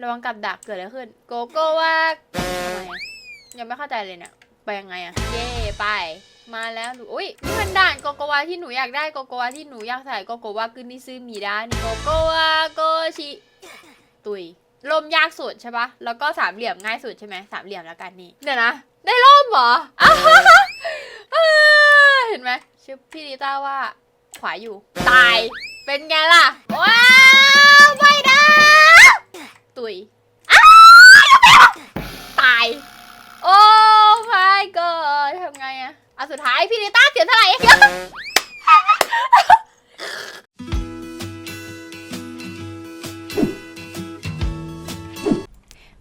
ระวังกับดักเกิดอะไรขึ้น โกโก้ว่ายังไม่เข้าใจเลยเนี่ย ไปยังไงอะเย่ไป มาแล้วหนูอุ้ยนี่มันด่านโกโกวาที่หนูอยากได้โกโกวาที่หนูอยากใส่โกโกวาคือนิซึมีดานโกโกวาโกชิตุยลมยากสุดใช่ปะแล้วก็สามเหลี่ยมง่ายสุดใช่ไหมสามเหลี่ยมแล้วกันนี่เดี๋ยวนะ ได้ร่มเหรออ้าวอ่าเห็นไหมชื่อพี่ดิต้าว่า ขวาอยู่ ตาย เป็นไงล่ะ ว้าว ตุยอ้าวตาย โอ้ my god ทำไงอะอะสุดท้ายพี่ดิต้าเสียเท่าไหร่เอง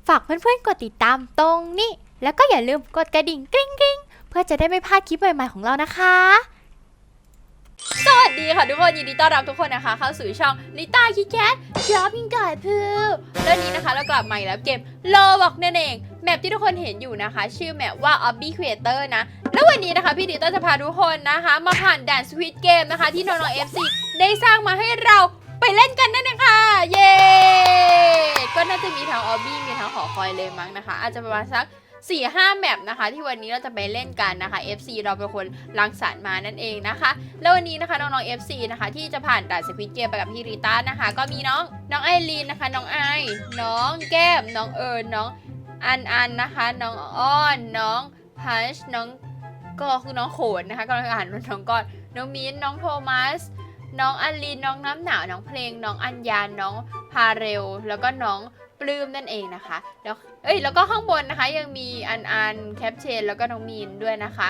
ฝากเพื่อนๆ กดติดตามตรงนี้ แล้วก็อย่าลืมกดกระดิ่งกริ๊งกริ๊งเพื่อจะได้ไม่พลาดคลิปใหม่ๆของเรานะคะ วัสดีค่ะทุกคนยินดีต้อนรับทุกคนนะคะ เข้าสู่ช่องลิต้าคิแคทชอปปิ้งก่อนพือแล้วนี้นะคะเรากลับมาอีกแล้วเกมโลบอกนั่นเองแมปที่ทุกคนเห็นอยู่นะคะ ชื่อแมปว่า Obby Creator นะ แล้ววันนี้นะคะ พี่ดิต้าจะพาทุกคนนะคะ มาผ่านด่านสวิตเกมนะคะ ที่น้องๆ FC ได้สร้างมาให้เราไปเล่นกันนั่นเองค่ะ เย้ก็น่าจะมีทั้ง Obby มีทั้งหอคอยเลยมั้งนะคะ อาจจะประมาณสัก 4ี่ห้าแมปนะคะ ที่วันนี้เราจะไปเล่นกันนะคะ FC เราเป็นคนรังสรรค์มานั่นเองนะคะ แล้ววันนี้นะคะน้องๆ FC นะคะที่จะผ่านด่านสควิตเกมไปกับพี่ริต้านะคะ ก็มีน้องน้องไอรีนนะคะ น้องไอน้องแก้มน้องเอิญน้องอันอันนะคะ น้องอ้อนน้องพัชน้องก็คือน้องโขนนะคะกำลังอ่านน้องก้อนน้องมิ้นน้องโทมัสน้องอันลีนน้องน้ำหนาวน้องเพลง น้องอัญญาน้องพาเรลแล้วก็น้องปลื้มนั่นเองนะคะ แล้ว เอ้ยแล้วก็ข้างบนนะคะยังมีอันอันแคปเชนแล้วก็น้องมีนด้วยนะคะ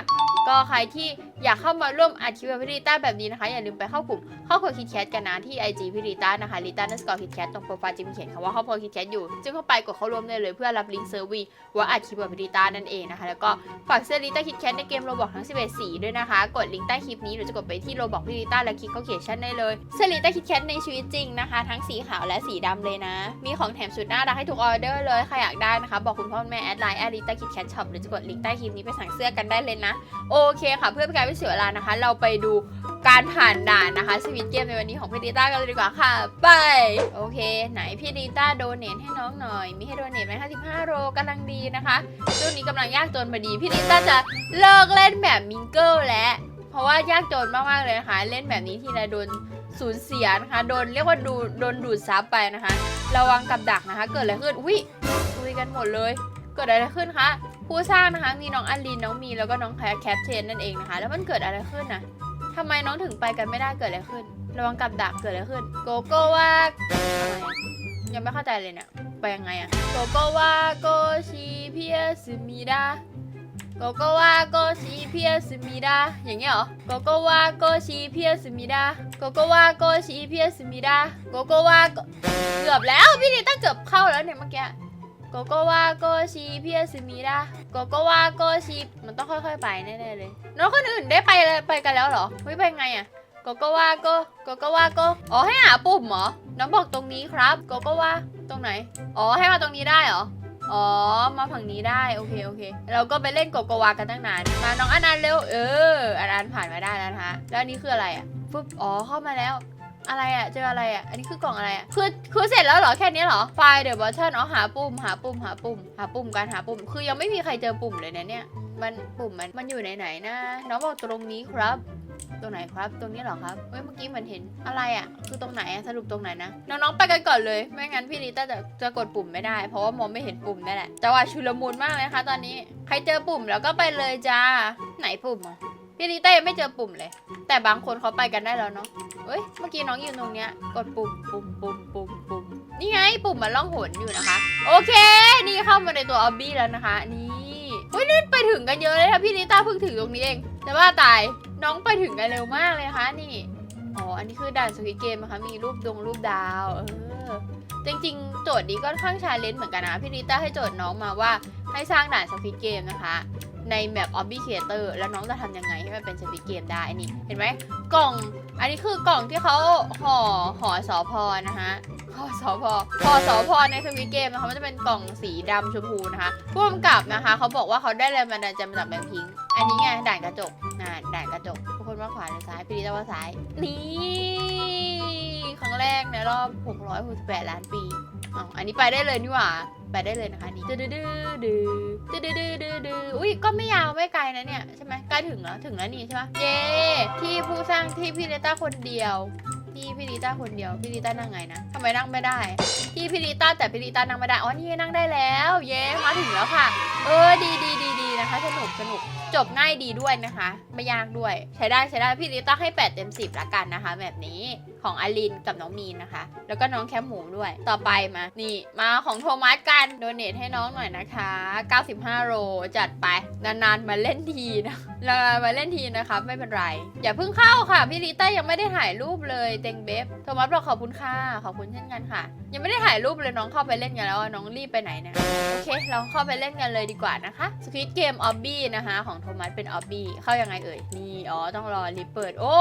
ก็ใครที่อยากเข้ามาร่วมอัดคลิบพี่ริต้าแบบนี้นะคะ อย่าลืมไปเข้ากลุ่มครอบครัวคิดแคทกันนะที่ IG พี่ริต้านะคะริต้านัสกอร์คิดแคทตรงโปรไฟล์จะมีเขียนคำว่าครอบครัวคิดแคทอยู่จึงเข้าไปกดเข้าร่วมได้เลยเพื่อรับลิงก์เซอร์วีว่าอัดคลิบพี่ริต้านั่นเองนะคะ แล้วก็ฝากเสื้อริต้าคิดแคทในเกมโรบอกทั้ง 11 สีด้วยนะคะ กดลิงก์ใต้คลิปนี้หรือจะกดไปที่โรบอกพี่ริต้าแล้วคลิกเข้าเขียนชั่นได้เลยเสื้อริต้าคิดแคทในชีวิตจริงนะคะ ทั้งสีขาวและสีดำเลยนะ มีของแถมสุดน่ารักให้ทุกออเดอร์เลยใครอยากได้นะคะบอกคุณพ่อคุณแม่แอดไลน์แอดริต้าคิดแคทช็อปหรือจะกดลิงก์ใต้คลิปนี้ไปสั่งเสื้อกันได้เลยนะ โอเคค่ะ เพื่อเป็นการไม่เสียเวลานะคะ เราไปดูการผ่านด่านนะคะสวิตเกมในวันนี้ของพี่ดิต้ากันเลยดีกว่าค่ะ ไป โอเค ไหนพี่ดิต้าโดเนทให้น้องหน่อย มีให้โดเนทไหมคะ15โรกำลังดีนะคะช่วงนี้กำลังยากจนพอดีพี่ดิต้าจะเลิกเล่นแบบมิงเกิลแล้วเพราะว่ายากจนมากๆเลยนะคะเล่นแบบนี้ทีละโดนสูญเสียนะคะ โดนเรียกว่าดูโดนดูดซับไปนะคะ ระวังกับดักนะคะ เกิดอะไรขึ้น อุ้ย กันหมดเลย เกิดอะไรขึ้นคะผู้สร้างนะคะมีน้องอันลีนน้องมีแล้วก็น้องแคทแคปเชนนั่นเองนะคะ แล้วมันเกิดอะไรขึ้นน่ะทำไมน้องถึงไปกันไม่ได้เกิดอะไรขึ้น ระวังกับดักเกิดอะไรขึ้น โกโก้ว่ายังไม่เข้าใจเลยเนี่ยไปยังไงอะโกโก้ว่าโกชิเพียสมิดาโกโกวาโกชิเพียสมิดาอย่างเงี้ยเหรอโกโกวาโกชิเพียสมิดาโกโกวาโกชิเพียสมิดาโกโกวาเกือบแล้วพี่นี่ตั้งเกือบเข้าแล้วเนี่ยเมื่อกี้ โกโกวาโกชิพียสมิดาโกโกวาโกชิมันต้องค่อยๆไปแน่ๆเลย น้องคนอื่นได้ไปเลยไปกันแล้วเหรอเฮ้ยไปไงอะโกโกวาโกโกโกวาโกอ๋อให้หาปุ่มเหรอ น้องบอกตรงนี้ครับโกโกวาตรงไหน อ๋อให้มาตรงนี้ได้เหรอ อ๋อ มาฝั่งนี้ได้ โอเค โอเค เราก็ไปเล่นโกโกวากันตั้งนาน มาน้องอนันต์เร็ว เอออนันต์ผ่านมาได้แล้วนะคะแล้วนนี้คืออะไรอะปุ๊บอ๋อ เข้ามาแล้ว อะไรอะ เจออะไรอะ อันนี้คือกล่องอะไรอะ คือคือเสร็จแล้วเหรอแค่นี้เหรอ ไฟล์เดอะบอทเทิลอ๋อหาปุ่มหาปุ่มหาปุ่มหาปุ่มการหาปุ่ม คือยังไม่มีใครเจอปุ่มเลยนะเนี่ย มันปุ่มมันมันอยู่ไหนๆนะน้องบอกตรงนี้ครับตรงไหนครับ ตรงนี้เหรอครับเฮ้ยเมื่อกี้เหมือนเห็นอะไรอะ คือตรงไหนอะสรุปตรงไหนนะ น้องๆไปกันก่อนเลย ไม่งั้นพี่ลิต้าจะจะกดปุ่มไม่ได้ เพราะว่ามองไม่เห็นปุ่มนั่นแหละจังหวะชุลมุนมากเลยคะตอนนี้ ใครเจอปุ่มแล้วก็ไปเลยจ้า ไหนปุ่มอะ พี่ลิต้ายังไม่เจอปุ่มเลย แต่บางคนเขาไปกันได้แล้วเนาะเอ้ย เมื่อกี้น้องยืนตรงเนี้ย กดปุ่มปุ่มปุ่มปุ่มปุ่มนี่ไงปุ่มมันล่องหนอยู่นะคะ โอเค นี่เข้ามาในตัวออบบี้แล้วนะคะ นี่เฮ้ยนี่ไปถึงกันเยอะเลยค่ะพี่ลิต้าเพิ่งถึงตรงนี้เอง แต่ว่าตายน้องไปถึงกันเร็วมากเลยนะคะนี่ อ๋อ อันนี้คือด่านสวิเกมนะคะ มีรูปดวงรูปดาว เออ จริงๆ โจทย์นี้ก็ค่อนข้างชาเลนจ์เหมือนกันนะ พี่ลิต้าให้โจทย์น้องมาว่าให้สร้างด่านสวิเกมนะคะ ในแมป Obby Creator แล้วน้องจะทำยังไงให้มันเป็นสวิเกมได้นี่เห็นไหมกล่อง อันนี้คือกล่องที่เขาห่อห่อสอพอนะคะห่อสอพอห่อสอพอในสวิตเกมนะคะมันจะเป็นกล่องสีดำชมพูนะคะผู้กำกับนะคะเขาบอกว่าเขาได้แรงบันดาลใจมาจากแบงค์พิงค์อันนี้ไงด่านกระจกน่าด่านกระจกทุกคนว่าขวาหรือซ้ายพี่ลิต้าว่าซ้ายนี่ ครั้งแรกในรอบ 668 ล้านปีอ๋ออันนี้ไปได้เลยนี่หว่า ไปได้เลยนะคะนี่ดื้อดื้อดื้อดื้อดื้อดื้อดื้ออุ้ยก็ไม่ยาวไม่ไกลนะเนี่ยใช่ไหมใกล้ถึงแล้วถึงแล้วนี่ใช่ไหมเย้ที่ผู้สร้างที่พี่เลต้าคนเดียวที่พี่ลิต้าคนเดียวพี่ลิต้านั่งไงนะทำไมนั่งไม่ได้ที่พี่ลิต้าแต่พี่ลิต้านั่งไม่ได้อ๋อนี่นั่งได้แล้ว เย้มาถึงแล้วค่ะ เออดีดีดีดีนะคะ สนุกสนุกจบง่ายดีด้วยนะคะ ไม่ยากด้วย ใช้ได้ใช้ได้พี่ลิต้าให้ 8 เต็ม 10ละกันนะคะ แบบนี้ ของอลินกับน้องมีนนะคะ แล้วก็น้องแคมหมูด้วย ต่อไปมา นี่มาของโทมัสกันโดเนทให้น้องหน่อยนะคะ 95โรจัดไป นานๆมาเล่นทีนะนามาเล่นทีนะคะไม่เป็นไร อย่าเพิ่งเข้าค่ะ พี่ลิต้ายังไม่ได้ถ่ายรูปเลยเต็งเบฟโทมัสบอกขอบคุณค่ะ ขอบคุณเช่นกันค่ะ ยังไม่ได้ถ่ายรูปเลยน้องเข้าไปเล่นกันแล้วน้องรีบไปไหนเนี่ยโอเคเราเข้าไปเล่นกันเลยดีกว่านะคะสควิตเกมออบบี้นะคะของโทมัสเป็นออบบี้เข้ายังไงเอ่ยนี่อ๋อต้องรอรีเปิด โอ้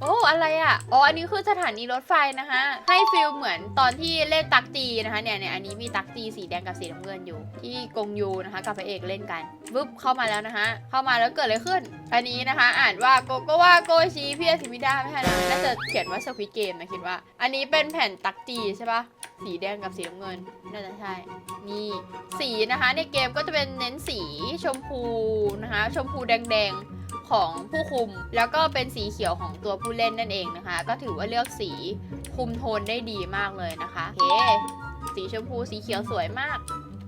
โอ้อะไรอะอ๋ออันนี้คือสถานีรถไฟนะคะให้ฟิลเหมือนตอนที่เล่นตักตีนะคะเนี่ยเนี่ยอันนี้มีตักตีสีแดงกับสีน้ำเงินอยู่ ที่กงยูนะคะ กับพระเอกเล่นกันปุ๊บเข้ามาแล้วนะคะเข้ามาแล้วเกิดอะไรขึ้น อันนี้นะคะ อ่านว่าโกโกว่าโกชิเพียสิมิดาไม่ใช่นะน่าจะเขียนว่าสควิตเกมนะคิดว่า อันนี้เป็นแผ่นตักตีใช่ปะสีแดงกับสีน้ำเงินน่าจะใช่ นี่สีนะคะในเกมก็จะเป็นเน้นสีชมพูนะคะ ชมพูแดงๆของผู้คุม แล้วก็เป็นสีเขียวของตัวผู้เล่นนั่นเองนะคะ ก็ถือว่าเลือกสีคุมโทนได้ดีมากเลยนะคะโอเคสีชมพูสีเขียวสวยมาก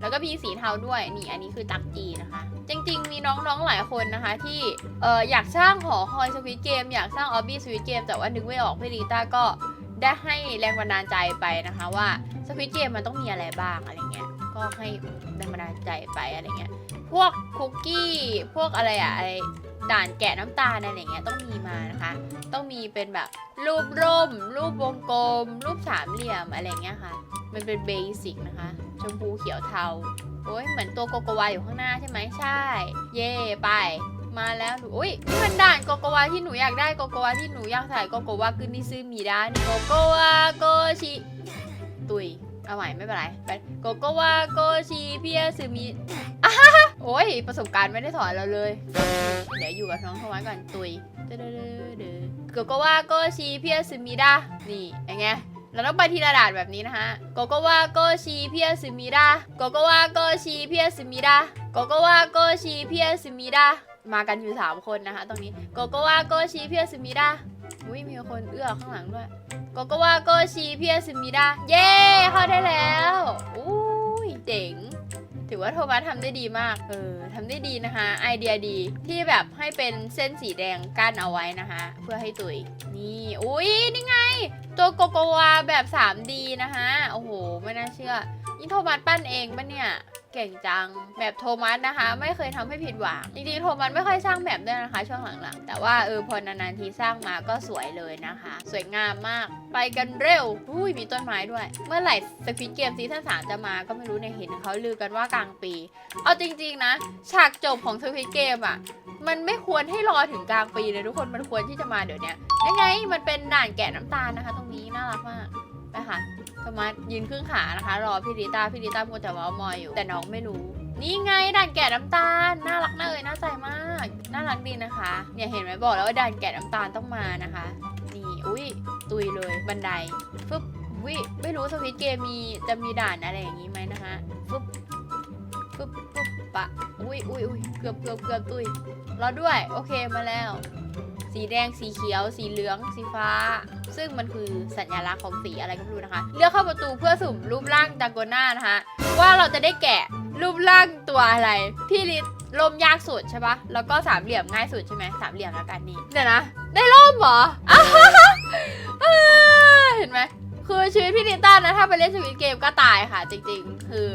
แล้วก็มีสีเทาด้วยนี่อันนี้คือตักจีนะคะ จริงๆ มีน้องๆหลายคนนะคะ ที่เอออยากสร้างหอคอยสวิตเกมอยากสร้างออบบี้สวิตเกมแต่ว่านึกไม่ออกพี่ลีต้าก็ได้ให้แรงบันดาลใจไปนะคะว่าสควิตเกมมันต้องมีอะไรบ้างอะไรเงี้ยก็ให้แรงบันดาลใจไปอะไรเงี้ยพวกคุกกี้พวกอะไรอะอะไร ด่านแกะน้ำตาลอะไรเงี้ยต้องมีมานะคะ ต้องมีเป็นแบบรูปร่ม รูปวงกลม รูปสามเหลี่ยมอะไรเงี้ยค่ะ มันเป็นเบสิกนะคะ ชมพูเขียวเทาโอ้ยเหมือนตัวโกโกวาอยู่ข้างหน้าใช่ไหมใช่ เย่ไปมาแล้วหนูอุ้ยนี่มันด่านโกโกวาที่หนูอยากได้โกโกวาที่หนูอยากใส่โกโกวาคือนิซึมิดานโกโกวาโกชิตุย เอาใหม่ไม่เป็นไรไปโกโกวาโกชิเพียซึมิโอ้ยประสบการณ์ไม่ได้สอนเราเลย เดี๋ยวอยู่กับน้องโทมัสก่อนตุยเด้อเด้อเด้อโกโกวาโกชิเพียซึมิดานี่ยังไงเราต้องไปทีละด่านแบบนี้นะคะโกโกวาโกชิเพียซึมิดาโกโกวาโกชิเพียซึมิดาโกโกวาโกชิเพียซึมิดามากันอยู่สามคนนะคะตรงนี้โกโกวาโกชิเพียซึมิดา อุ้ยมีคนเอื้อข้างหลังด้วยโกโกวาโกชีเพียสมิดาเย้เข้าได้แล้วอุ้ยเจ๋งถือว่าโทมัสทำได้ดีมาก เออทำได้ดีนะคะ ไอเดียดีที่แบบให้เป็นเส้นสีแดงกั้นเอาไว้นะคะ เพื่อให้ตุยนี่ อุ้ยนี่ไง ตัวโกโกวาแบบ 3D นะคะโอ้โห ไม่น่าเชื่อ นี่โทมัสปั้นเองปะเนี่ย เก่งจัง แบบโทมัสนะคะ ไม่เคยทำให้ผิดหวัง จริงๆ โทมัสไม่ค่อยสร้างแบบด้วยนะคะ ช่วงหลังๆ แต่ว่าเออพอนานๆทีสร้างมาก็สวยเลยนะคะ สวยงามมาก ไปกันเร็วอุ้ยมีต้นไม้ด้วย เมื่อไหร่สควิตเกมซีซั่นสามจะมาก็ไม่รู้เนี่ยเห็นเขาลือกันว่ากลางปี เอาจริงๆนะ ฉากจบของสควิตเกมอะ มันไม่ควรให้รอถึงกลางปีเลยทุกคน มันควรที่จะมาเดี๋ยวนี้ยยังไง มันเป็นด่านแกะน้ำตาลนะคะตรงนี้น่ารักมากไปค่ะโทมัสยืนครึ่งขานะคะ รอพี่ดิต้าพี่ดิต้ามัวแต่เว่ามอยอยู่ แต่น้องไม่รู้นี่ไงด่านแกะน้ำตาล น่ารักน่าเอ่ยน่าใจมาก น่ารักดีนะคะ เนี่ยเห็นไหมบอกแล้วว่าด่านแกะน้ำตาลต้องมานะคะ นี่ อุ้ยตุยเลยบันไดฟึบวิไม่รู้สวิตเกมมีจะมีด่านอะไรอย่างนี้ไหมนะคะฟึบฟึบฟึบปะอุ้ยอุ้ยอุ้ยเกือบเกือบเกือบตุยรอด้วย โอเคมาแล้ว สีแดง สีเขียว สีเหลือง สีฟ้า ซึ่งมันคือสัญลักษณ์ของสีอะไรก็ไม่รู้นะคะ เลือกเข้าประตูเพื่อสุ่มรูปร่างดากโกน่านะคะ ว่าเราจะได้แกะรูปร่างตัวอะไร พี่ลิศลมยากสุดใช่ปะแล้วก็สามเหลี่ยมง่ายสุดใช่ไหมสามเหลี่ยมแล้วกันนี่เดี๋ยวนะ ได้ร่มเหรอออเห็นไหมคือชีวิตพี่ลิต้านะถ้าไปเล่นชีวิตเกมก็ตายค่ะ จริง ๆ คือ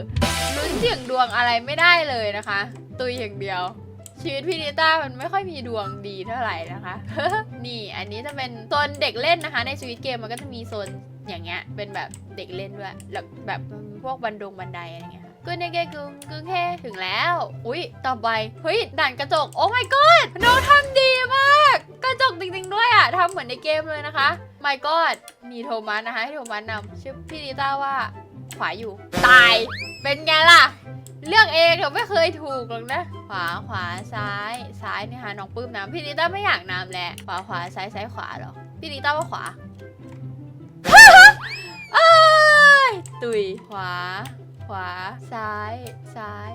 ลุ้นเสี่ยงดวงอะไรไม่ได้เลยนะคะ ตุยอย่างเดียว ชีวิตพี่นิต้ามันไม่ค่อยมีดวงดีเท่าไหร่นะคะ นี่อันนี้จะเป็นโซนเด็กเล่นนะคะ ในชีวิตเกมมันก็จะมีโซนอย่างเงี้ยเป็นแบบเด็กเล่นด้วยแล้วแบบพวกบันดงบันไดอะไรเงี้ยกึ่งเกกึงกึงแค่ถึงแล้ว อุ้ยต่อไปเฮ้ยด่านกระจกโอ้ my god น้องทำดีมาก กระจกจริงๆด้วยอะทำเหมือนในเกมเลยนะคะ my god มีโทมัสนะคะให้โทมัสนำชื่อพี่นิต้าว่าขวาอยู่ตายเป็นไงล่ะ เลือกเองเราไม่เคยถูกหรอกนะ ขวาขวาซ้ายซ้ายนี่ค่ะน้องปื้มน้ำพี่ลิต้าไม่อยากน้ำแหละขวาขวาซ้ายซ้ายขวาหรอพี่ลิต้าว่าขวาเอ้ยตุยขวา ขวาซ้ายซ้าย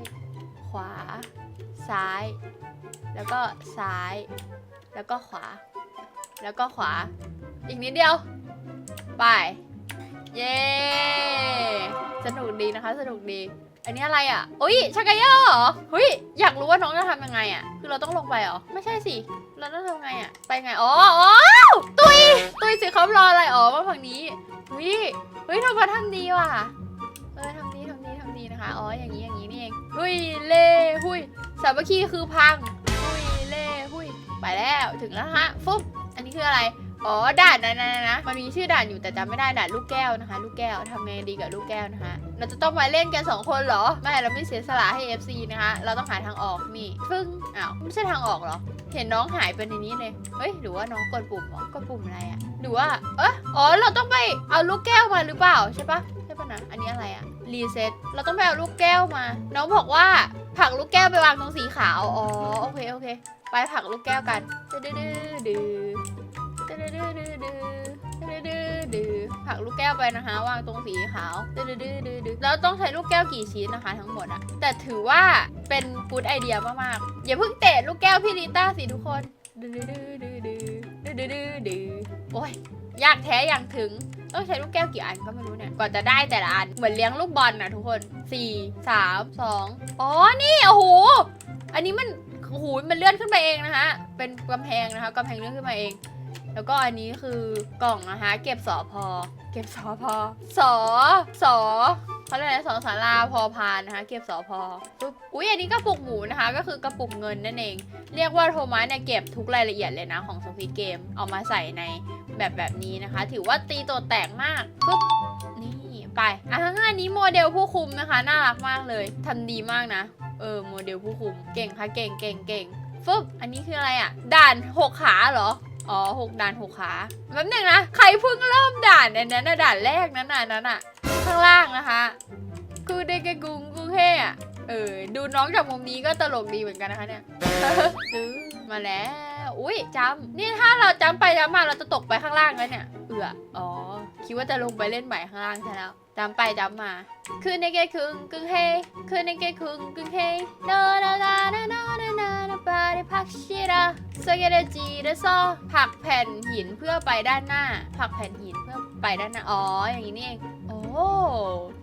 ขวา ซ้าย แล้วก็ซ้าย แล้วก็ขวา แล้วก็ขวา อีกนิดเดียว ไป เย้ สนุกดีนะคะ สนุกดี อันนี้อะไรอะอุ้ยชักกะเยอะเหรอเฮ้ยอยากรู้ว่าน้องจะทำยังไงอะ คือเราต้องลงไปเหรอ ไม่ใช่สิ เราต้องทำไงอะ ไปไง อ๋ออ๋อตุย ตุยสิครับรออะไร อ๋อมาฝั่งนี้เฮ้ยเฮ้ยทำมาทำดีว่ะ เออทำดีทำดีทำดีนะคะ อ๋อ อย่างนี้ อย่างนี้นี่เองเฮ้ย เล่หุยสามัคคีคือพัง หุยเล่หุยไปแล้ว ถึงแล้วฮะ ฟุ๊บ อันนี้คืออะไร อ๋อด่านนะนะนะมันมีชื่อด่านอยู่แต่จำไม่ได้ด่านลูกแก้วนะคะ ลูกแก้วทำไงดีกับลูกแก้วนะคะ เราจะต้องมาเล่นกันสองคนเหรอ ไม่เราไม่เสียสละให้ FC นะคะ เราต้องหาทางออกนี่ฟึ่งอ้าวไม่ใช่ทางออกเหรอ เห็นน้องหายไปในนี้เลยเฮ้ยหรือว่าน้องกดปุ่มเหรอกดปุ่มอะไรอะหรือว่าเอะอ๋อเราต้องไปเอาลูกแก้วมาหรือเปล่าใช่ปะใช่ปะนะอันนี้อะไรอะรีเซ็ตเราต้องไปเอาลูกแก้วมา น้องบอกว่าผักลูกแก้วไปวางตรงสีขาวอ๋อโอเคโอเค ไปผักลูกแก้วกันดื้อดื้อ ดื้อดื้อดื้อดื้อดื้อผักลูกแก้วไปนะคะ วางตรงสีขาวดื้อดื้อดื้อดื้อแล้วต้องใช้ลูกแก้วกี่ชิ้นนะคะ ทั้งหมดอะแต่ถือว่าเป็นฟู้ดไอเดียมากๆอย่าเพิ่งเตะลูกแก้วพี่ลิต้าสิทุกคนดื้อดื้อดื้อดื้อดื้อดื้อดื้อโอ้ยยากแท้อย่างถึงต้องใช้ลูกแก้วกี่อันก็ไม่รู้เนี่ยกว่าจะได้แต่ละอันเหมือนเลี้ยงลูกบอลนะทุกคน 4 3 2อ๋อนี่โอ้โหอันนี้มันโอ้โหมันเลื่อนขึ้นไปเองนะคะเป็นกำแพงนะคะกำแพงเลื่อนขึ้นมาเอง แล้วก็อันนี้คือกล่องนะคะเก็บสอพอ เก็บสอพอสอสอเขาเรียกอะไรสอสาราพอพานนะคะ เก็บสอพอปุ๊บอุ้ยอันนี้กระปุกหมูนะคะ ก็คือกระปุกเงินนั่นเอง เรียกว่าโทมัสเนี่ยเก็บทุกรายละเอียดเลยนะของสฟีเกมเอามาใส่ในแบบแบบนี้นะคะ ถือว่าตีตัวแตกมากปุ๊บนี่ไปอะอันนี้โมเดลผู้คุมนะคะ น่ารักมากเลยทำดีมากนะเออโมเดลผู้คุมเก่งค่ะเก่งเก่งเก่งฟึบอันนี้คืออะไรอะ ด่านหกขาเหรอ อ๋อหกด่านหกขาแป๊บหนึงนะ ใครเพิ่งเริ่มด่านอันนั้นนะด่านแรกนั้นน่ะนั้นน่ะ ข้างล่างนะคะกูเด็กกุงกุงเฮอะเออ ดูน้องจากมุมนี้ก็ตลกดีเหมือนกันนะคะเนี่ยมาแล้ว อุ้ยจำนี่ถ้าเราจำไปจำมาเราจะตกไปข้างล่างแล้วเนี่ย เอืออ๋อ คิดว่าจะลงไปเล่นใหม่ข้างล่างใช่แล้ว จำไปจำมาคืนในเกคึงกึ่งเฮคืนในเกคึงกึ่งเฮโนนานานานานานานาปาริพักชิระสเกเรจีเดซอผักแผ่นหินเพื่อไปด้านหน้า ผักแผ่นหินเพื่อไปด้านหน้า อ๋อ อย่างนี้นี่เอง โอ้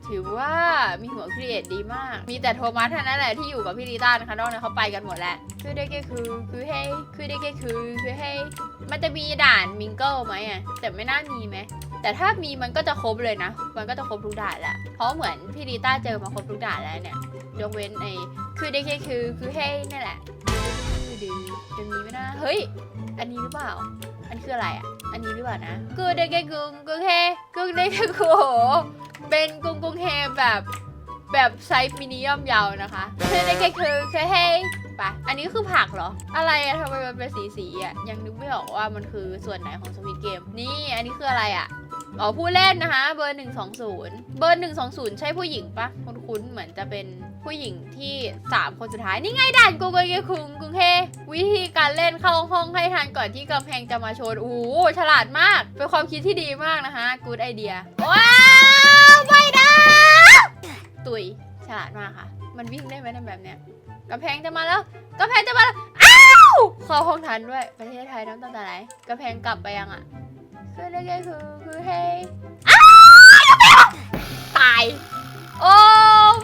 ถือว่ามีหัวครีเอทดีมาก มีแต่โทมัสเท่านั้นแหละที่อยู่กับพี่ลิต้านะคะนอกนั้นเขาไปกันหมดแล้ว คือได้แค่คือ คือเฮ้คือได้แค่คือ คือเฮ้มันจะมีด่านมิงเกิลไหมอะ แต่ไม่น่ามีไหม แต่ถ้ามีมันก็จะครบเลยนะ มันก็จะครบทุกด่านแหละ เพราะเหมือนพี่ลิต้าเจอมาครบทุกด่านแล้วเนี่ย ยกเว้นไอ้คือได้แค่คือ คือเฮ้นี่แหละจะมีไหมนะ เฮ้ย อันนี้หรือเปล่า อันคืออะไรอะ อันนี้หรือเปล่านะกูได้แค่กุงกุงเฮกุงได้แค่กูโหเป็นกุงกุงเฮแบบแบบไซส์มินิยอมยาวนะคะคือได้แค่คือคือเฮไปอันนี้คือผักเหรอ อะไรอะทำไมมันเป็นสีสีๆอะยังนึกไม่ออกว่ามันคือส่วนไหนของสวิตเกม นี่ อันนี้คืออะไรอะ อ๋อผู้เล่นนะคะ เบอร์120เบอร์120ใช่ผู้หญิงปะคุ้นเหมือนจะเป็นผู้หญิงที่3คนสุดท้าย นี่ไงด่านกูเกยคุงกุงเฮวิธีการเล่นเข้าห้องให้ทันก่อนที่กำแพงจะมาชนโอ้โหฉลาดมาก เป็นความคิดที่ดีมากนะคะกูดไอเดียว้าวไม่ได้ตุยฉลาดมากค่ะ มันวิ่งได้ไหมในแบบเนี้ยกำแพงจะมาแล้วกำแพงจะมาแล้วอ้าวเข้าห้องทันด้วยประเทศไทยน้ำตาตาไหลกำแพงกลับไปยังอะ คือได้แค่คือคือเฮอ้าวกำแพงตาย โอ้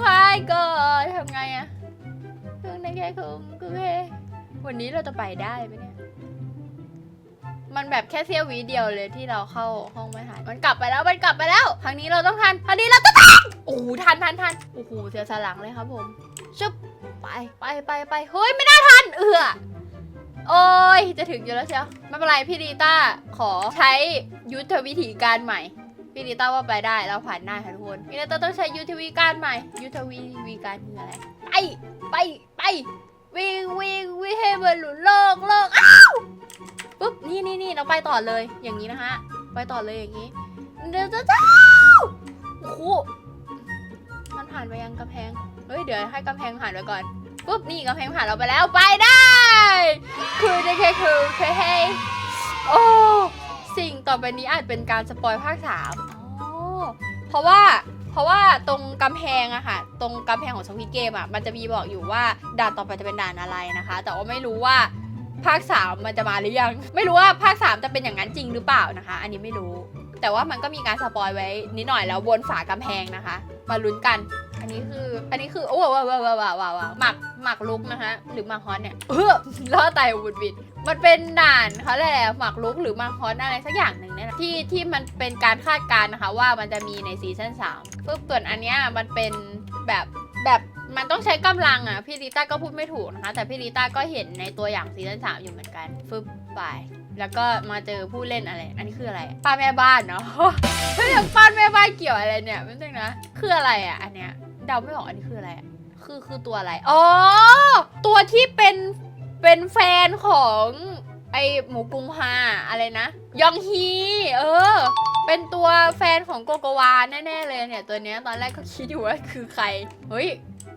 my god ทำไงอะเครื่องในแค่เครื่องคือเฮวันนี้เราจะไปได้ไหมเนี่ย มันแบบแค่เสี้ยววิเดียวเลยที่เราเข้าห้องไม่ทันมันกลับไปแล้ว มันกลับไปแล้ว ครั้งนี้เราต้องทัน ครั้งนี้เราต้องทัน โอ้โห ทันทันทันโอ้โห เสียสลังเลยครับผมชุบไป ไปไปไปเฮ้ย ไม่น่าทัน เอือ โอ้ย จะถึงอยู่แล้วเชียวไม่เป็นไรพี่ดีต้าขอใช้ยุทธวิธีการใหม่ พี่ดิต้าว่าไปได้เราผ่านได้ค่ะทุกคนพี่ดิต้าต้องใช้ยุทธวิธีการใหม่ ยุทธวิธีการคืออะไร ไปไปไปวิ่งวิ่งวิ่งให้มันหลุดโลกโลกอ้าวปุ๊บนี่นี่นี่เราไปต่อเลยอย่างนี้นะคะไปต่อเลยอย่างนี้เดี๋ยวจะเจ้าโอ้โหมันผ่านไปยังกำแพงเฮ้ยเดี๋ยวให้กำแพงผ่านไปก่อน ปุ๊บนี่กำแพงผ่านเราไปแล้วไปได้ คือได้แค่คือแค่ให้โอ้สิ่งต่อไปนี้อาจเป็นการสปอยภาคสามอ๋อเพราะว่าเพราะว่าตรงกำแพงอะค่ะ ตรงกำแพงของสวิตเกมอะมันจะมีบอกอยู่ว่าด่านต่อไปจะเป็นด่านอะไรนะคะ แต่ว่าไม่รู้ว่าภาคสามมันจะมาหรือยัง ไม่รู้ว่าภาคสามจะเป็นอย่างนั้นจริงหรือเปล่านะคะ อันนี้ไม่รู้ แต่ว่ามันก็มีการสปอยไว้นิดหน่อยแล้วบนฝากำแพงนะคะ มาลุ้นกัน อันนี้คือ อันนี้คือโอ้ว้าวว้าวว้าวว้าวว้าวว้าวหมักหมักลุกนะคะหรือหมักฮอนเนี่ยเออล่อไตวุดวิดมันเป็นด่านเขาอะไรหมักลุกหรือหมักฮอนอะไรสักอย่างหนึ่งเนี่ยนะที่ที่มันเป็นการคาดการณ์นะคะ ว่ามันจะมีในซีซั่นสามปึ๊บส่วนอันเนี้ยมันเป็นแบบแบบมันต้องใช้กำลังอะพี่ลิต้าก็พูดไม่ถูกนะคะ แต่พี่ลิต้าก็เห็นในตัวอย่างซีซั่นสามอยู่เหมือนกันฟึบไป แล้วก็มาเจอผู้เล่นอะไร อันนี้คืออะไรป้าแม่บ้านเนาะเฮ้ยป้าแม่บ้านเกี่ยวอะไรเนี่ยไม่ใช่นะ คืออะไรอะ อันเนี้ยเดาไม่ออกอันนี้คืออะไรอะคือคือตัวอะไร อ๋อ ตัวที่เป็นเป็นแฟนของไอหมูกุงฮาอะไรนะ ยองฮีเออ เป็นตัวแฟนของโกโกวาแน่ๆเลยเนี่ย ตัวเนี้ยตอนแรกก็คิดอยู่ว่าคือใคร เฮ้ย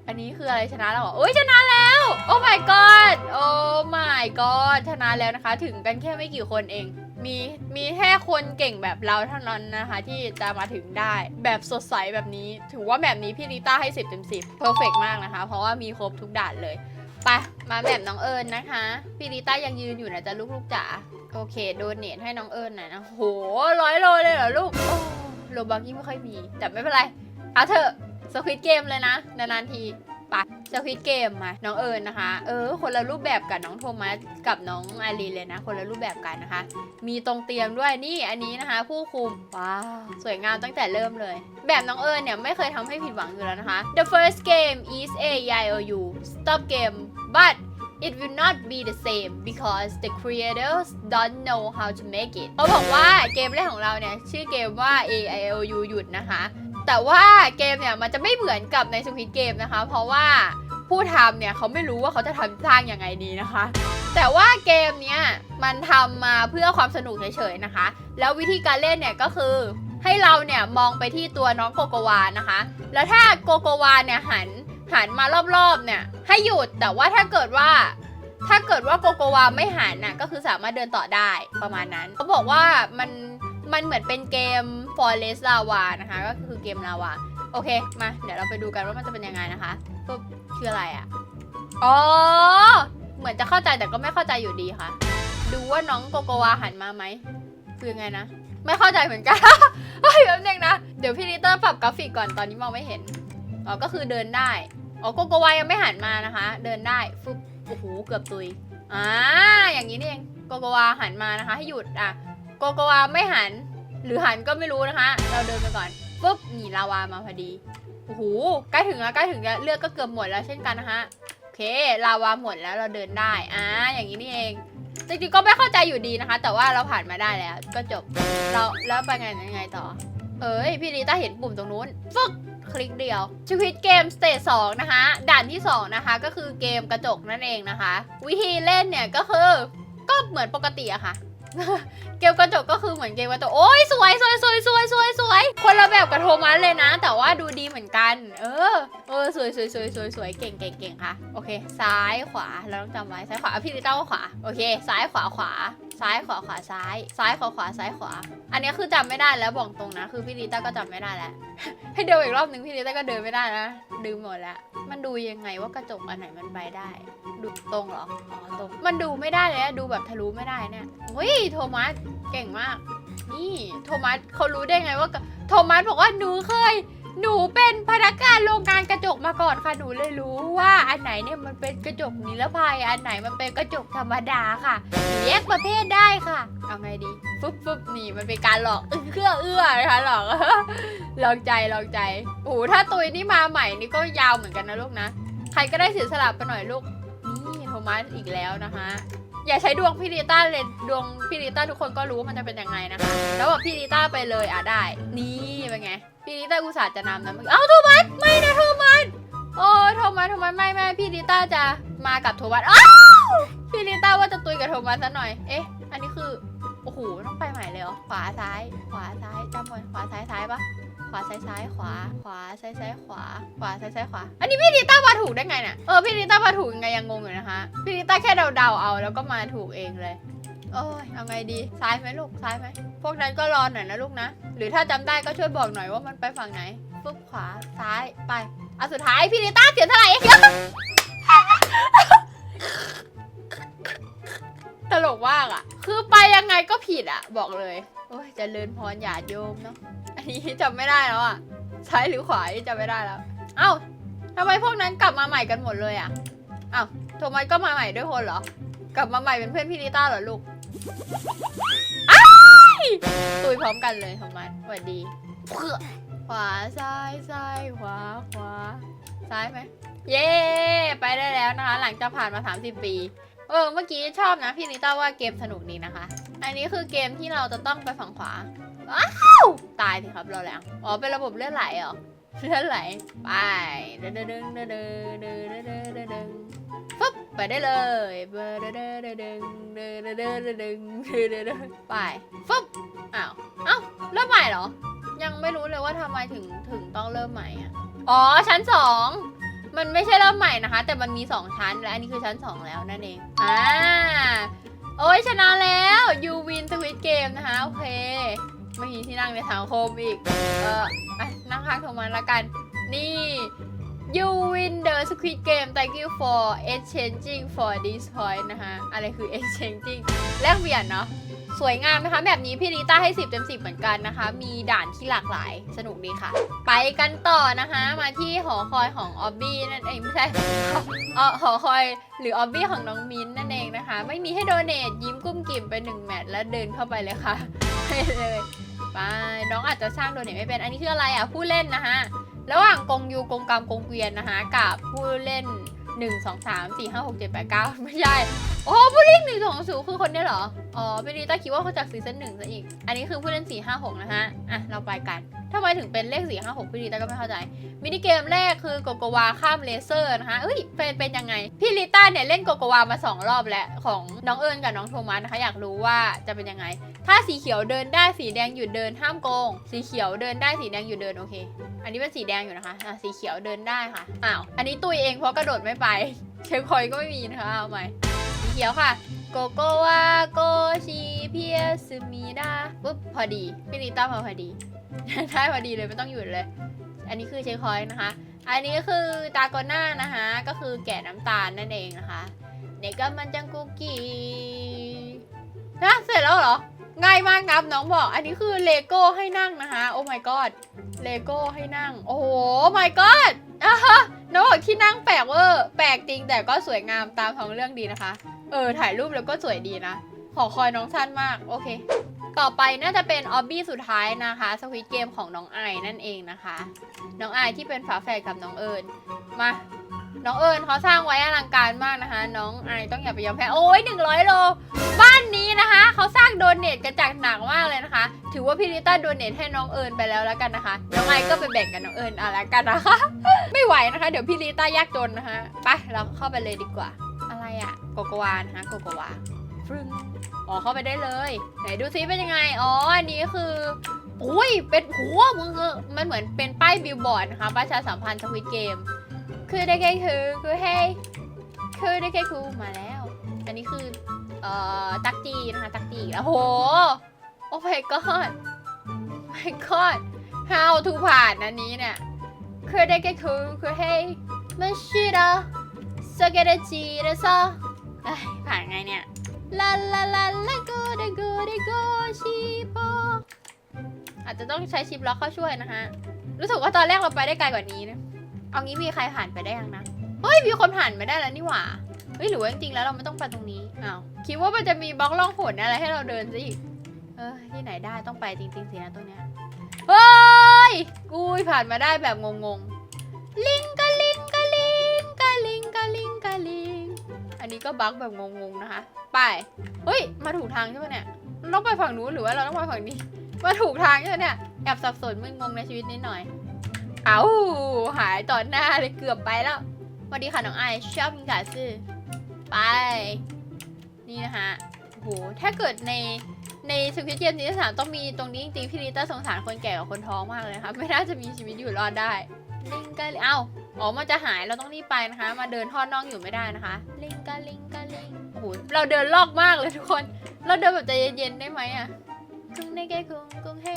อันนี้คืออะไรชนะแล้วเหรอเอ้ยชนะแล้ว โอ้ my god โอ้ my god ชนะแล้วนะคะ ถึงกันแค่ไม่กี่คนเอง มีมีแค่คนเก่งแบบเราเท่านั้นนะคะ ที่จะมาถึงได้แบบสดใสแบบนี้ ถือว่าแบบนี้พี่ลิต้าให้ 10เต็ม10 perfect มากนะคะ เพราะว่ามีครบทุกด่านเลยไปมาแบบน้องเอิญนะคะ พี่ลิต้ายังยืนอยู่นะจ๊ะลูกๆจ๋าโอเค โดนเนทให้น้องเอิญหน่อยนะโหร้อยโลเลยเหรอลูกโอ้โลบักยิ่งไม่ค่อยมีแต่ไม่เป็นไรเอาเถอะ สควิตเกมเลยนะ นานๆทีไปสควิตเกมมาน้องเอิญนะคะ เออ คนละรูปแบบกับน้องโทมัสกับน้องอารีเลยนะ คนละรูปแบบกันนะคะ มีตรงเตียงด้วยนี่อันนี้นะคะ ผู้คุมว้าวสวยงามตั้งแต่เริ่มเลย แบบน้องเอิญเนี่ยไม่เคยทำให้ผิดหวังอยู่แล้วนะคะ The first game is a y o u stop game but it will not be the same because the creators don't know how to make it เขาบอกว่าเกมแรกของเราเนี่ย ชื่อเกมว่า A I O U หยุดนะคะ แต่ว่าเกมเนี่ยมันจะไม่เหมือนกับในสควิตเกมนะคะ เพราะว่าผู้ทำเนี่ยเขาไม่รู้ว่าเขาจะทำสร้างยังไงดีนะคะ แต่ว่าเกมเนี้ยมันทำมาเพื่อความสนุกเฉยๆนะคะ แล้ววิธีการเล่นเนี่ยก็คือให้เราเนี่ยมองไปที่ตัวน้องโกโกวานะคะ แล้วถ้าโกโกวาเนี่ยหันหันมารอบๆเนี่ยให้หยุด แต่ว่าถ้าเกิดว่า ถ้าเกิดว่าโกโกวาไม่หันน่ะก็คือสามารถเดินต่อได้ประมาณนั้นเขาบอกว่ามันมันเหมือนเป็นเกม Forest Lava นะคะ ก็คือเกมลาวาโอเค มา เดี๋ยวเราไปดูกันว่ามันจะเป็นยังไงนะคะปุ๊บคืออะไรอะ่ะอ๋อเหมือนจะเข้าใจแต่ก็ไม่เข้าใจอยู่ดีค่ะ ดูว่าน้องโกโกวาหันมาไหม คือยังไงนะ ไม่เข้าใจเหมือนกันเฮ้ยแป๊บนึงนะ เดี๋ยวพี่ลิเตอร์ปรับกราฟิกก่อนตอนนี้มองไม่เห็น อ๋อ ก็คือเดินได้ อ๋อ โกโกวายังไม่หันมานะคะ เดินได้ฟึบโอ้โห เกือบตุย อ่า อย่างนี้นี่เอง โกโกวาหันมานะคะ ให้หยุด อะ โกโกวาไม่หัน หรือหันก็ไม่รู้นะคะ เราเดินไปก่อนปุ๊บหนีลาวามาพอดีโอ้โหใกล้ถึงแล้วใกล้ถึงแล้วเลือดก็เกือบหมดแล้วเช่นกันนะคะโอเคลาวาหมดแล้วเราเดินได้อ่าอย่างนี้นี่เองจริงๆก็ไม่เข้าใจอยู่ดีนะคะ แต่ว่าเราผ่านมาได้แล้วก็จบเราแล้วไปไงยังไงต่อ เอ้ยพี่ลิต้าเห็นปุ่มตรงนู้นฟึกคลิกเดียวชีวิตเกมสเตจสองนะคะ ด่านที่ 2 นะคะ ก็คือเกมกระจกนั่นเองนะคะ วิธีเล่นเนี่ยก็คือก็เหมือนปกติอะค่ะ เกมกระจกก็คือเหมือนเกมกระจกโอ้ยสวยสวยสวยสวยสวยสวยคนละแบบกับโทมัสเลยนะ แต่ว่าดูดีเหมือนกัน เออเออสวยสวยสวยสวยสวยเก่งเก่งเก่งค่ะโอเค ซ้ายขวาเราต้องจำไว้ซ้ายขวาพี่ลิต้าก็ขวาโอเค ซ้ายขวาขวา ซ้ายขวาขวาซ้าย ซ้ายขวาขวาซ้ายขวา อันนี้คือจำไม่ได้แล้วบอกตรงนะ คือพี่ลิต้าก็จำไม่ได้แล้วให้เดินอีกรอบหนึ่งพี่ลิต้าก็เดินไม่ได้นะ ลืมหมดแล้ว มันดูยังไงว่ากระจกอันไหนมันไปได้ ดูตรงเหรอ อ๋อตรง มันดูไม่ได้เลยอะดูแบบทะลุไม่ได้เนี่ยเฮ้ยโทมัสเก่งมาก นี่โทมัสเขารู้ได้ไงว่า โทมัสบอกว่าหนูเคย หนูเป็นพนักงานโรงงานกระจกมาก่อนค่ะ หนูเลยรู้ว่าอันไหนเนี่ยมันเป็นกระจกนิรภัย อันไหนมันเป็นกระจกธรรมดาค่ะแยกประเภทได้ค่ะ เอาไงดี ฟึบฟึบนี่มันเป็นการหลอกเอื้อเอื้อนะคะหลอกลองใจลองใจโอ้โหถ้าตุยนี่มาใหม่นี่ก็ยาวเหมือนกันนะลูกนะ ใครก็ได้เสียสละไปหน่อยลูก นี่โทมัสอีกแล้วนะคะอย่าใช้ดวงพี่ลิต้าเลยดวงพี่ลิต้าทุกคนก็รู้ว่ามันจะเป็นยังไงนะคะ แล้วแบบพี่ลิต้าไปเลยอะได้ นี่เป็นไง พี่ลิต้าอุตส่าห์จะนำนะเมื่อกี้เอ้าโทมัสไม่นะโทมัสโอ้ยโทมัสโทมัสไม่ไม่พี่ลิต้าจะมากับโทมัสอ้าวพี่ลิต้าว่าจะตุยกับโทมัสซะหน่อย เอ๊ะ อันนี้คือ โอ้โห ต้องไปใหม่เลยเหรอ ขวาซ้าย ขวาซ้ายจำไว้ขวาซ้ายซ้ายปะขวาซ้ายซ้ายขวา ขวาซ้ายซ้ายขวา ขวาซ้ายซ้ายขวา อันนี้พี่ลิต้ามาถูกได้ไงเนี่ยเออพี่ลิต้ามาถูกยังไงยังงงอยู่นะคะ พี่ลิต้าแค่เดาๆเอาแล้วก็มาถูกเองเลย โอ้ยเอาไงดี ซ้ายไหมลูก ซ้ายไหม พวกนั้นก็รอหน่อยนะลูกนะ หรือถ้าจำได้ก็ช่วยบอกหน่อยว่ามันไปฝั่งไหนปุ๊บขวา ซ้าย ไปเอาสุดท้ายพี่ลิต้าเสียเท่าไหร่ตลกมากอะ คือไปยังไงก็ผิดอะ บอกเลย โอ้ยเจะเลินพรอย่าโยมเนาะ อันนี้จำไม่ได้แล้วอะ ซ้ายหรือขวานี่จำไม่ได้แล้ว เอ้าทำไมพวกนั้นกลับมาใหม่กันหมดเลยอะ เอ้าโทมัสก็มาใหม่ด้วยคนเหรอ กลับมาใหม่เป็นเพื่อนพี่ลิต้าเหรอลูก ตุยพร้อมกันเลยทอมัสสวัสดีขวาซ้ายซ้ายขวาขวาซ้ายไหมเย้ไปได้แล้วนะคะ หลังจากผ่านมา 30 ปีเออเมื่อกี้ชอบนะพี่นิต้าว่าเกมสนุกนี้นะคะ อันนี้คือเกมที่เราจะต้องไปฝั่งขวาว้าวตายสิครับเราแล้วอ๋อเป็นระบบเลือดไหลเหรอเลือดไหลไปเดินเดินเดินเดินเดินเดินเดิน ปึ๊บไปได้เลยเบอร์ดึงดึงดึงดึงดึงดึงดึงดึงดึงดึงไปฟึบอ้าวเอ้าเริ่มใหม่เหรอ ยังไม่รู้เลยว่าทำไมถึงถึงต้องเริ่มใหม่อะอ๋อชั้นสองมันไม่ใช่เริ่มใหม่นะคะ แต่มันมี2ชั้นและอันนี้คือชั้น2แล้วนั่นเองอ่าโอ้ยชนะแล้วยูวินสวิตเกมนะคะโอเคไม่มีที่นั่งในสังคมอีก เออนั่งข้างโทมันละกัน นี่ you win the squid game thank you for exchanging for this point นะคะ อะไรคือ exchanging แลกเปลี่ยนเนาะสวยงามนะคะ แบบนี้พี่ลิต้าให้ 10เต็ม10 เหมือนกันนะคะ มีด่านที่หลากหลายสนุกดีค่ะ ไปกันต่อนะคะ มาที่หอคอยของออบบี้นั่นเองไม่ใช่เออหอคอยหรือออบบี้ของน้องมิ้นนั่นเองนะคะ ไม่มีให้โดเนทยิ้มกุ้มกิ่มไปหนึ่งแมตช์แล้วเดินเข้าไปเลยค่ะไปเลยไปน้องอาจจะสร้างโดเนทไม่เป็นอันนี้คืออะไรอะผู้เล่นนะคะ ระหว่างกงยูกงกรรมกงเกวียนนะคะกับผู้เล่น 1 2 3 4 5 6 7 8 9 ไม่ใช่ โอ้ผู้เล่นหนึ่งสองศูนย์คือคนเนี้ยเหรอ อ๋อไม่ดีต้าคิดว่าเขาจากซีซั่นหนึ่งซะอีก อันนี้คือผู้เล่น4 5 6นะฮะ อะ เราไปกันทำไมถึงเป็นเลข4 5 6พี่ดีต้าก็ไม่เข้าใจ มินิเกมแรกคือโกโกวาข้ามเลเซอร์นะคะเอ้ยเป็นเป็นยังไง พี่ลิต้าเนี่ยเล่นโกโกวามา 2 รอบแล้ว ของน้องเอิญกับน้องโทมัสนะคะ อยากรู้ว่าจะเป็นยังไง ถ้าสีเขียวเดินได้สีแดงหยุดเดินห้ามโกง สีเขียวเดินได้สีแดงหยุดเดินโอเค อันนี้เป็นสีแดงอยู่นะคะอะสีเขียวเดินได้ค่ะอ้าวอันนี้ตุยเองเพราะกระโดดไม่ไปเชฟคอยก็ไม่มีนะคะเอาใหม่ เขียวค่ะ โกโกวาโกชิเพียสมีดาปุ๊บพอดีพี่ลิต้าพอพอดี ได้พอดีเลยไม่ต้องหยุดเลย อันนี้คือเชฟคอยนะคะ อันนี้คือตาโกน่านะคะ ก็คือแกะน้ำตาลนั่นเองนะคะเนก็มันจังกุกกี้นะเสร็จแล้วเหรอ ง่ายมากครับน้องบอก อันนี้คือเลโก้ให้นั่งนะคะ โอ้ my god เลโก้ให้นั่ง โอ้โห my god อะน้องบอกที่นั่งแปลกเวอร์แปลกจริงแต่ก็สวยงามตามท้องเรื่องดีนะคะ เออ ถ่ายรูปแล้วก็สวยดีนะ ขอคอยน้องสั้นมาก โอเค ต่อไปน่าจะเป็นออบบี้สุดท้ายนะคะสวิตเกมของน้องไอนั่นเองนะคะ น้องไอที่เป็นฝาแฝดกับน้องเอิญมา น้องเอิญเขาสร้างไว้อลังการมากนะคะ น้องไอต้องอย่าไปยอมแพ้โอ้ยหนึ่งร้อยโล บ้านนี้นะคะเขาสร้างโดเนทกันจากหนักมากเลยนะคะ ถือว่าพี่ลิต้าโดเนทให้น้องเอิญไปแล้วแล้วกันนะคะ น้องไอก็ไปแบ่งกับน้องเอิญเอาละกันนะคะ ไม่ไหวนะคะ เดี๋ยวพี่ลิต้ายากจนนะคะไปเราเข้าไปเลยดีกว่า โกโกวานะคะโกโกวาฟรึงอ๋อเข้าไปได้เลย ไหนดูซิเป็นยังไง อ๋อ อันนี้คืออุ้ย เป็นหัวมึงเออมันเหมือนเป็นป้ายบิลบอร์ดนะคะ ประชาสัมพันธ์สวิตเกม คือได้แค่คือคือเฮ้คือได้แค่คือมาแล้ว อันนี้คือ เอ่อ ตักจีนะคะ ตักจีโอ้โห โอ้ my god my god how to ผ่านอันนี้เนี่ย คือได้แค่คือคือเฮ้มันชื่อดะสเกตจีเดซะ เอ้ยผ่านไงเนี่ยลาลาลาลาโกเดโกเดโกชิโปอาจจะต้องใช้ชิปล็อกเข้าช่วยนะฮะ รู้สึกว่าตอนแรกเราไปได้ไกลกว่านี้นะ เอางี้มีใครผ่านไปได้ยังนะ เฮ้ยมีคนผ่านไปได้แล้วนี่หว่า เฮ้ยหรือว่าจริงๆแล้วเราไม่ต้องไปตรงนี้ อ้าวคิดว่ามันจะมีบล็อกล่องหนอะไรให้เราเดินซะอีก เออที่ไหนได้ต้องไปจริงๆสินะตัวเนี้ย เฮ้ย อุ้ยผ่านมาได้แบบงงๆ ลิงกะลิง อันนี้ก็บั๊กแบบงงๆนะคะ ไป เฮ้ย มาถูกทางใช่ไหมเนี่ยต้องไปฝั่งนู้นหรือว่าเราต้องไปฝั่งนี้ มาถูกทางใช่ไหมเนี่ยแอบสับสนมึนงงในชีวิตนิดหน่อย เอาหายต่อหน้าเลยเกือบไปแล้วสวัสดีค่ะน้องไอชอบกินไก่ซื่อไป นี่นะคะโอ้โหถ้าเกิดในในสควิตเกมซีซั่สามต้องมีตรงนี้จริงๆพี่ลิต้าสงสารคนแก่กับคนท้องมากเลยนะคะไม่น่าจะมีชีวิตอยู่รอดได้ลิงกาลิเอ้า อ๋อ มันจะหายเราต้องรีบไปนะคะ มาเดินทอดน่องอยู่ไม่ได้นะคะ ลิงกาลิงกาลิงโอ้โหเราเดินลอกมากเลยทุกคน เราเดินแบบใจเย็นๆได้ไหมอะกุ้งในแก่กุ้งกุ้งเฮ้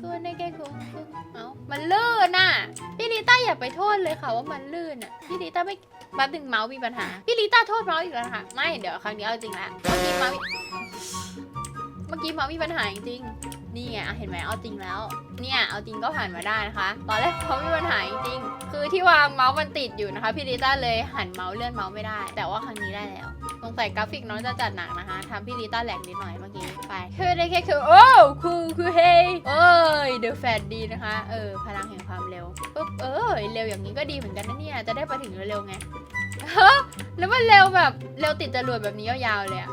กุ้งในแก่กุ้งกุ้งเอ้ามันลื่นน่ะ พี่ลิต้าอย่าไปโทษเลยค่ะว่ามันลื่นอะ พี่ลิต้าไม่แป๊บนึงเมาส์มีปัญหา พี่ลิต้าโทษเมาส์อีกแล้วนะคะไม่ เดี๋ยวครั้งนี้เอาจริงละเมื่อกี้เมาส์เมื่อกี้เมาส์มีปัญหาจริง นี่ไงเห็นไหมเอาจริงแล้ว เนี่ยเอาจริงก็ผ่านมาได้นะคะ ตอนแรกเขามีปัญหาจริงๆคือที่วางเมาส์มันติดอยู่นะคะพี่ลิต้าเลยหันเมาส์เลื่อนเมาส์ไม่ได้ แต่ว่าครั้งนี้ได้แล้วสงสัยกราฟิกน้องจะจัดหนักนะคะทำพี่ลิต้าแหลกนิดหน่อยเมื่อกี้ไปคือได้แค่คือโอ้คูคือเฮเอ้ยเดอะแฟดดีนะคะเออพลังแห่งความเร็วปุ๊บเออเร็วอย่างนี้ก็ดีเหมือนกันนะเนี่ยจะได้ไปถึงเร็วๆไงฮะแล้วมันเร็วแบบเร็วติดจรวดแบบนี้ยาวๆเลยอะ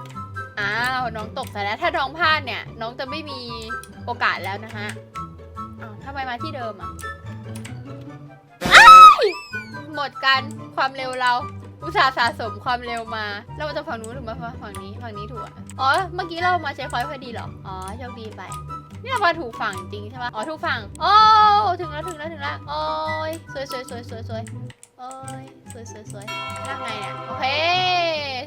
อ้าวน้องตกซะแล้วถ้าน้องพลาดเนี่ย น้องจะไม่มี โอกาสแล้วนะฮะอ้าวทำไมมาที่เดิมอะหมดกันความเร็วเราอุตส่าห์สะสมความเร็วมา แล้วมันจะฝั่งนู้นหรือมาฝั่งนี้ฝั่งนี้ถูกอะอ๋อ เมื่อกี้เรามาใช้คอยพอดีเหรอ อ๋อโชคดีไป นี่เรามาถูกฝั่งจริงใช่ปะอ๋อถูกฝั่ง โอ้ ถึงแล้วถึงแล้วถึงแล้ว โอ้ยสวยสวยสวยสวยสวยโอ้ย สวยสวยสวยนั่งไงเนี่ย โอเค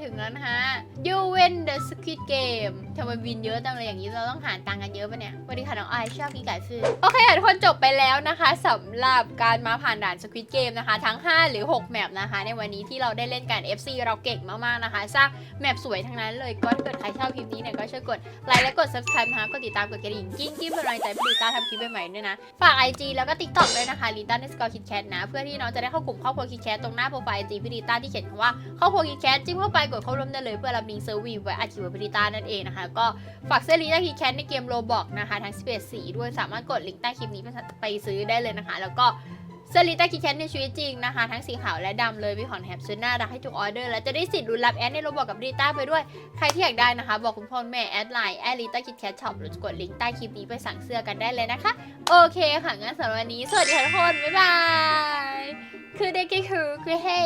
ถึงแล้วนะฮะ You win the squid game ทำไมวินเยอะจังเลยอย่างนี้ เราต้องหารตังกันเยอะปะเนี่ยสวัสดีค่ะน้องไอชอบกินไก่ฟืนโอเคทุกคนจบไปแล้วนะคะสำหรับการมาผ่านด่าน squid game นะคะ ทั้ง 5 หรือ 6 แมปนะคะ ในวันนี้ที่เราได้เล่นกัน FC เราเก่งมากๆนะคะ สร้างแมปสวยทั้งนั้นเลยก็ถ้าเกิดใครชอบคลิปนี้เนี่ยก็ช่วยกดไลค์และกด subscribe นะคะกดติดตามกดกระดิ่งกิ้งกิ้งเป็นกำลังใจให้ลิต้าทำคลิปใหม่ๆด้วยนะฝาก IG แล้วก็ TikTok ด้วยนะคะลิต้าในสกอร์คิดแคทนะเพื่อที่น้องจะได้เข้ากลุ่มครอบครัวคิดแคทตรงหน้าปรไฟล์จีพี่ลิต้าที่เขียนคำว่าครอบครัวคิดแคทจิ้มเข้าไปกดเข้าร่วมได้เลยเพื่อรับลิงก์เซอร์วีไว้อัดคลิปไว้พี่ลิต้านั่นเองนะคะ ก็ฝากเสื้อลิต้าคิดแคทในเกมโรบอกนะคะทั้ง11สีด้วยสามารถกดลิงก์ใต้คลิปนี้ไปซื้อได้เลยนะคะ แล้วก็ เสื้อลิต้าคิแคทในชีวิตจริงนะคะ ทั้งสีขาวและดำเลยมีของแถมซื้อน่ารักให้ทุกออเดอร์ และจะได้สิทธิ์ลุ้นรับแอดในโรบอกกับลิต้าไปด้วย ใครที่อยากได้นะคะ บอกคุณพ่อแม่แอดไลน์แอดลิต้าคิแคทช็อปหรือกดลิงก์ใต้คลิปนี้ไปสั่งเสื้อกันได้เลยนะคะ โอเคค่ะงั้นสำหรับวันนี้ สวัสดีค่ะทุกคนบ๊ายบายคือเด็กคือคือเฮ้